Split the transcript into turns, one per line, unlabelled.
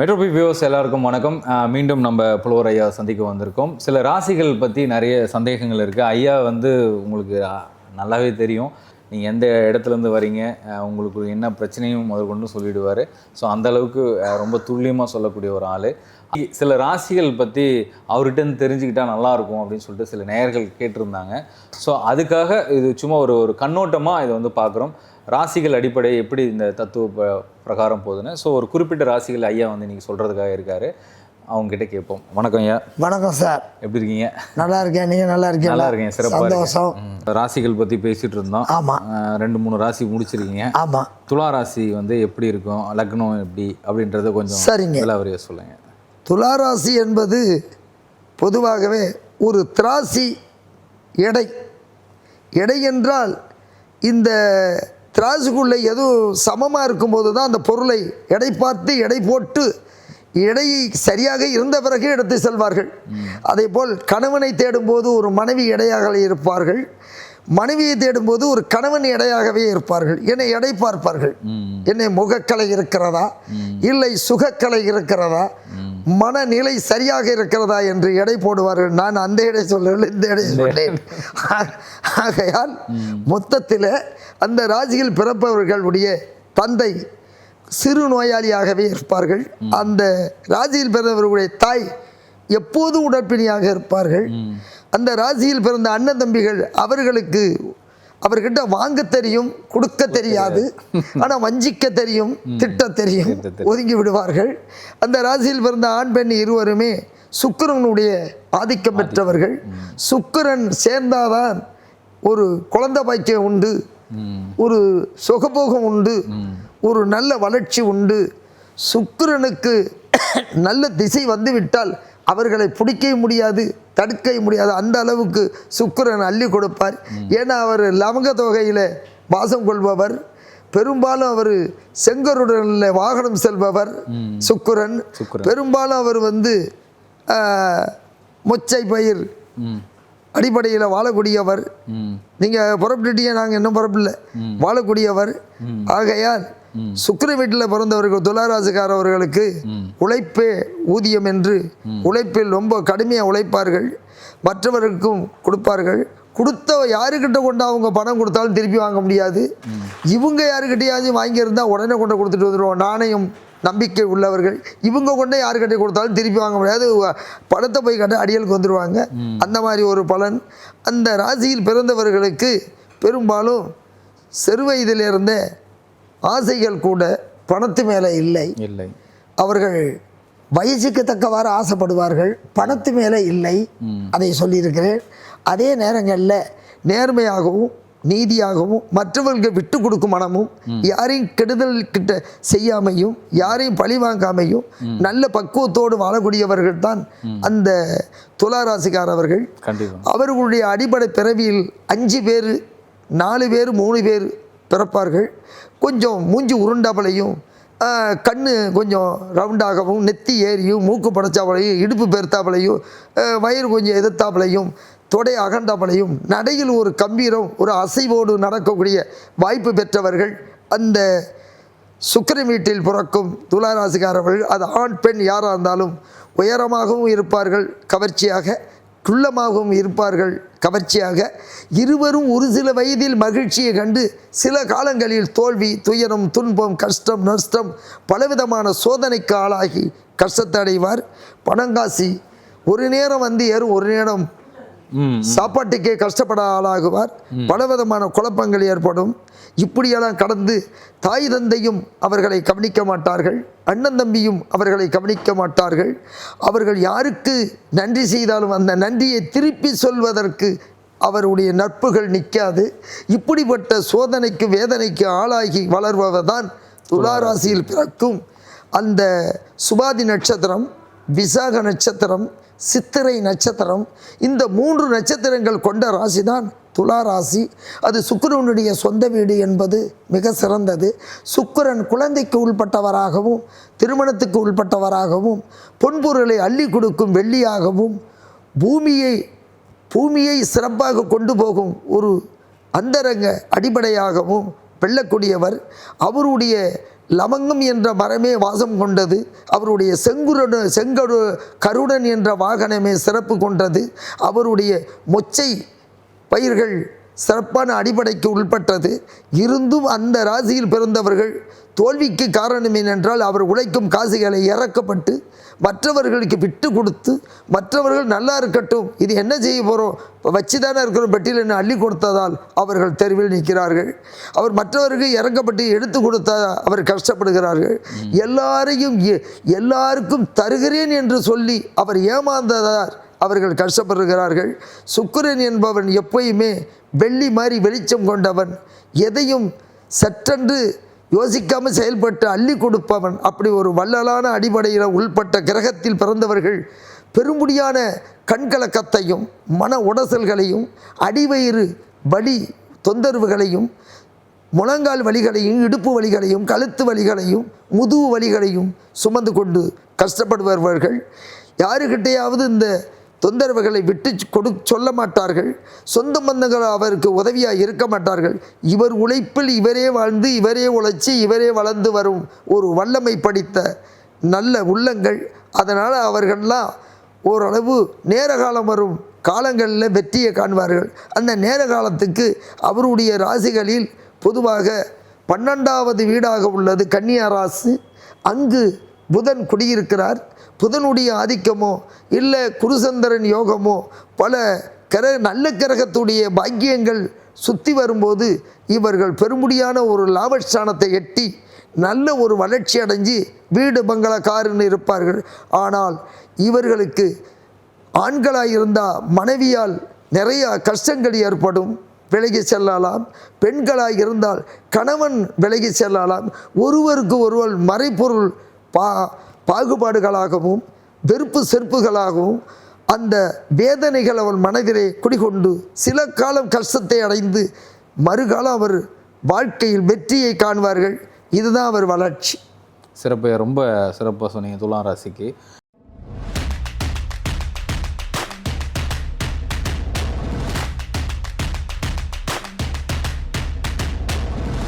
மெட்ரோபி views எல்லாருக்கும் வணக்கம். மீண்டும் நம்ம புலவர் ஐயா சந்திக்க வந்திருக்கோம். சில ராசிகள் பற்றி நிறைய சந்தேகங்கள் இருக்குது ஐயா வந்து உங்களுக்கு நல்லாவே தெரியும். நீங்கள் எந்த இடத்துலேருந்து வரீங்க? உங்களுக்கு என்ன பிரச்சனையும் முதற்கொண்டு சொல்லிடுவார். ஸோ அந்த அளவுக்கு ரொம்ப துல்லியமாக சொல்லக்கூடிய ஒரு ஆள். சில ராசிகள் பற்றி அவர்கிட்ட தெரிஞ்சுக்கிட்டால் நல்லாயிருக்கும் அப்படின்னு சொல்லிட்டு சில நேயர்கள் கேட்டிருந்தாங்க. ஸோ அதுக்காக இது சும்மா ஒரு ஒரு கண்ணோட்டமாக இதை வந்து பார்க்குறோம் ராசிகள் அடிப்படை எப்படி இந்த தத்துவ பிரகாரம் போகுதுன்னு? ஸோ ஒரு குறிப்பிட்ட ராசிகள் ஐயா வந்து நீங்கள் சொல்கிறதுக்காக இருக்காரு. அவங்க கிட்ட கேட்போம். வணக்கம் ஐயா.
வணக்கம் சார்.
எப்படி இருக்கீங்க?
நல்லா இருக்கேன். நீங்க நல்லா இருக்கீங்க
நல்லா இருக்கேன். சிறப்பாக
சந்தோஷம்.
ராசிகள் பற்றி பேசிட்டு இருந்தோம்.
ஆமா.
அஹ், ரெண்டு மூணு ராசி முடிச்சிருக்கீங்க.
ஆமா.
துலா ராசி வந்து எப்படி இருக்கும்? லக்னம் எப்படி? அப்படின்றத கொஞ்சம்
சரிங்க.
விலாவரியா சொல்லுங்க.
துளாராசி என்பது பொதுவாகவே ஒரு திராசி எடை. எடை என்றால் இந்த திராசுக்குள்ளே எதுவும் சமமாக இருக்கும்போது தான் அந்த பொருளை எடை பார்த்து எடை போட்டு எடையை சரியாக இருந்த பிறகு எடுத்து செல்வார்கள். அதே போல் கணவனை தேடும்போது ஒரு மனைவி எடையாக இருப்பார்கள். மனைவியை தேடும்போது ஒரு கணவன் எடையாகவே இருப்பார்கள். என்னை எடை பார்ப்பார்கள். என்னை முகக்கலை இருக்கிறதா? இல்லை சுகக்கலை இருக்கிறதா? மனநிலை சரியாக இருக்கிறதா என்று எடை போடுவார்கள். நான் அந்த எடை சொல்லவில்லை இந்த எடை சொன்னேன் ஆகையால் மொத்தத்தில் அந்த ராசியில் பிறப்பவர்களுடைய தந்தை சிறு நோயாளியாகவே இருப்பார்கள். அந்த ராசியில் பிறந்தவர்களுடைய தாய் எப்போதும் உடற்பிணியாக இருப்பார்கள். அந்த ராசியில் பிறந்த அண்ணன் தம்பிகள் அவர்களுக்கு அவர்கிட்ட வாங்க தெரியும் கொடுக்க தெரியாது. ஆனால் வஞ்சிக்க தெரியும் திட்ட தெரியும் ஒதுங்கி விடுவார்கள். அந்த ராசியில் பிறந்த ஆண் பெண் இருவருமே சுக்கிரனுடைய ஆதிக்கம் பெற்றவர்கள். சுக்கிரன் சேர்ந்தாதான் ஒரு குழந்தை பாக்கியம் உண்டு. ஒரு சுகபோகம் உண்டு. ஒரு நல்ல வளர்ச்சி உண்டு. சுக்கிரனுக்கு நல்ல திசை வந்துவிட்டால் அவர்களை பிடிக்கவே முடியாது தடுக்க முடியாது. அந்த அளவுக்கு சுக்கிரன் அள்ளி கொடுப்பார். ஏன்னா அவர் லவங்க தொகையில் வாசம் கொள்பவர். பெரும்பாலும் அவர் செங்கருடனில் வாகனம் செல்பவர் சுக்கிரன். பெரும்பாலும் அவர் வந்து மொச்சை பயிர் அடிப்படையில் வாழக்கூடியவர். நீங்கள் புறப்பட்டுட்டீங்க நாங்கள் இன்னும் புறப்படல. வாழக்கூடியவர். ஆகையால் சுக்கிர வீட்டில் பிறந்தவர்கள் துளாராசிக்காரவர்களுக்கு உழைப்பே ஊதியம் என்று உழைப்பில் ரொம்ப கடுமையாக உழைப்பார்கள். மற்றவருக்கும் கொடுப்பார்கள். கொடுத்த யாருக்கிட்ட கொண்டு அவங்க பணம் கொடுத்தாலும் திருப்பி வாங்க முடியாது. இவங்க யாருக்கிட்டையாச்சும் வாங்கியிருந்தால் உடனே கொண்டு கொடுத்துட்டு வந்துடுவோம் நாணயம் நம்பிக்கை உள்ளவர்கள் இவங்க கொண்டே யாருக்கிட்ட கொடுத்தாலும் திருப்பி வாங்க முடியாது. பணத்தை போய் கட்ட அடியலுக்கு வந்துடுவாங்க அந்த மாதிரி ஒரு பலன். அந்த ராசியில் பிறந்தவர்களுக்கு பெரும்பாலும் சிறுவயதிலிருந்தே ஆசைகள் கூட பணத்து மேலே இல்லை.
இல்லை.
அவர்கள் வயசுக்கு தக்கவாறு ஆசைப்படுவார்கள் பணத்து மேலே இல்லை. அதை சொல்லியிருக்கிறேன். அதே நேரங்களில் நேர்மையாகவும் நீதியாகவும் மற்றவர்களுக்கு விட்டு கொடுக்கும் மனமும் யாரையும் கெடுதல் கிட்ட செய்யாமையும் யாரையும் பழி வாங்காமையும் நல்ல பக்குவத்தோடு வாழக்கூடியவர்கள் தான் அந்த துளாராசிக்காரவர்கள் அவர்களுடைய அடிப்படை பிறவியில் அஞ்சு பேர் நாலு பேர் மூணு பேர் பிறப்பார்கள். கொஞ்சம் மூஞ்சி உருண்டபலையும் கண் கொஞ்சம் ரவுண்டாகவும் நெத்தி ஏறியும் மூக்கு படைச்சாப்பலையும் இடுப்பு பெருத்தாப்பலையும் வயிறு கொஞ்சம் எதிர்த்தாப்பலையும் தொடை அகண்டாப்பலையும் நடையில் ஒரு கம்பீரம் ஒரு அசைவோடு நடக்கக்கூடிய வாய்ப்பு பெற்றவர்கள் அந்த சுக்கரன் வீட்டில் பிறக்கும் துளாராசிக்காரர்கள். அது ஆண் பெண் யாராக இருந்தாலும் உயரமாகவும் இருப்பார்கள். கவர்ச்சியாக குள்ளமாகவும் இருப்பார்கள். கவர்ச்சியாக இருவரும் ஒரு சில வயதில் மகிழ்ச்சியை கண்டு சில காலங்களில் தோல்வி துயரம் துன்பம் கஷ்டம் நஷ்டம் பலவிதமான சோதனைக்கு ஆளாகி கஷ்டத்தை அடைவார். பணங்காசி ஒரு நேரம் வந்து ஏறும் ஒரு நேரம் சாப்பாட்டுக்கே கஷ்டப்பட ஆளாகுவார். பலவிதமான குழப்பங்கள் ஏற்படும். இப்படியெல்லாம் கடந்து தாய் தந்தையும் அவர்களை கவனிக்க மாட்டார்கள். அண்ணன் தம்பியும் அவர்களை கவனிக்க மாட்டார்கள். அவர்கள் யாருக்கு நன்றி செய்தாலும் அந்த நன்றியை திருப்பி சொல்வதற்கு அவருடைய நட்புகள் நிற்காது. இப்படிப்பட்ட சோதனைக்கு வேதனைக்கு ஆளாகி வளர்பவர் தான் துளாராசியில் பிறக்கும். அந்த சுபாதி நட்சத்திரம் விசாக நட்சத்திரம் சித்திரை நட்சத்திரம். இந்த மூன்று நட்சத்திரங்கள் கொண்ட ராசி தான் துலா ராசி. அது சுக்கரனுடைய சொந்த வீடு என்பது மிக சிறந்தது. சுக்கிரன் குழந்தைக்கு உள்பட்டவராகவும் திருமணத்துக்கு உள்பட்டவராகவும் பொன்பொருளை அள்ளி கொடுக்கும் வெள்ளியாகவும் பூமியை பூமியை சிறப்பாக கொண்டு போகும் ஒரு அந்தரங்க அடிப்படையாகவும் வெல்லக்கூடியவர் அவருடைய லவங்கம் என்ற மரமே வாசம் கொண்டது அவருடைய செங்குருட செங்கடு கருடன் என்ற வாகனமே சிறப்பு கொண்டது அவருடைய மொச்சை பயிர்கள் சிறப்பான அடிப்படைக்கு உட்பட்டது இருந்தும் அந்த ராசியில் பிறந்தவர்கள் தோல்விக்கு காரணம் என்னென்றால் அவர் உழைக்கும் காசுகளை இறக்கப்பட்டு மற்றவர்களுக்கு விட்டு கொடுத்து மற்றவர்கள் நல்லா இருக்கட்டும் இது என்ன செய்ய போகிறோம் வச்சு தானே இருக்கிறோம் பெட்டியில் என்ன அள்ளி கொடுத்ததால் அவர்கள் தெருவில் நிற்கிறார்கள். அவர் மற்றவருக்கு இறக்கப்பட்டு எடுத்து கொடுத்தா அவர் கஷ்டப்படுகிறார்கள். எல்லாரையும் எல்லாருக்கும் தருகிறேன் என்று சொல்லி அவர் ஏமாந்ததார் அவர்கள் கஷ்டப்படுகிறார்கள். சுக்கிரன் என்பவன் எப்பயுமே வெள்ளி மாதிரி வெளிச்சம் கொண்டவன். எதையும் சற்றென்று யோசிக்காமல் செயல்பட்டு அள்ளி கொடுப்பவன். அப்படி ஒரு வள்ளலான அடிப்படையில் உள்பட்ட கிரகத்தில் பிறந்தவர்கள் பெரும்படியான கண்கலக்கத்தையும் மன உடசல்களையும் அடிவயிறு வலி தொந்தரவுகளையும் முழங்கால் வலிகளையும் இடுப்பு வலிகளையும் கழுத்து வலிகளையும் முதுகு வலிகளையும் சுமந்து கொண்டு கஷ்டப்படுபவர்கள். யாருக்கிட்டையாவது இந்த தொந்தரவுகளை விட்டு கொடு சொல்ல மாட்டார்கள். சொந்த பந்தங்கள் அவருக்கு உதவியாக இருக்க மாட்டார்கள். இவர் உழைப்பில் இவரே வாழ்ந்து இவரே உழைச்சி இவரே வளர்ந்து வரும் ஒரு வல்லமை படித்த நல்ல உள்ளங்கள். அதனால் அவர்கள்லாம் ஓரளவு நேர காலம் வரும் காலங்களில் வெற்றியை காண்பார்கள். அந்த நேர காலத்துக்கு அவருடைய ராசிகளில் பொதுவாக பன்னெண்டாவது வீடாக உள்ளது கன்னியா ராசி அங்கு புதன் குடியிருக்கிறார். புதனுடைய ஆதிக்கமோ இல்லை குருசந்திரன் யோகமோ பல கிர நல்ல கிரகத்துடைய பாக்கியங்கள் சுற்றி வரும்போது இவர்கள் பெருமுடியான ஒரு லாபஸ்தானத்தை எட்டி நல்ல ஒரு வளர்ச்சி அடைஞ்சு வீடு பங்களா காருன்னு இருப்பார்கள். ஆனால் இவர்களுக்கு ஆண்களாக இருந்தால் மனைவியால் நிறைய கஷ்டங்கள் ஏற்படும். விலகி செல்லலாம். பெண்களாக இருந்தால் கணவன் விலகி செல்லலாம். ஒருவருக்கு ஒருவர் மறைப்பொருள் பா பாகுபாடுகளாகவும் வெறுப்பு செருப்புகளாகவும் அந்த வேதனைகள் அவன் மனதிலே குடிகொண்டு சில காலம் கஷ்டத்தை அடைந்து மறுகாலம் அவர் வாழ்க்கையில் வெற்றியை காண்பார்கள் இதுதான் அவர் வளர்ச்சி.
சிறப்பு ரொம்ப சிறப்பாக சொன்னீங்க. துலாம் ராசிக்கு.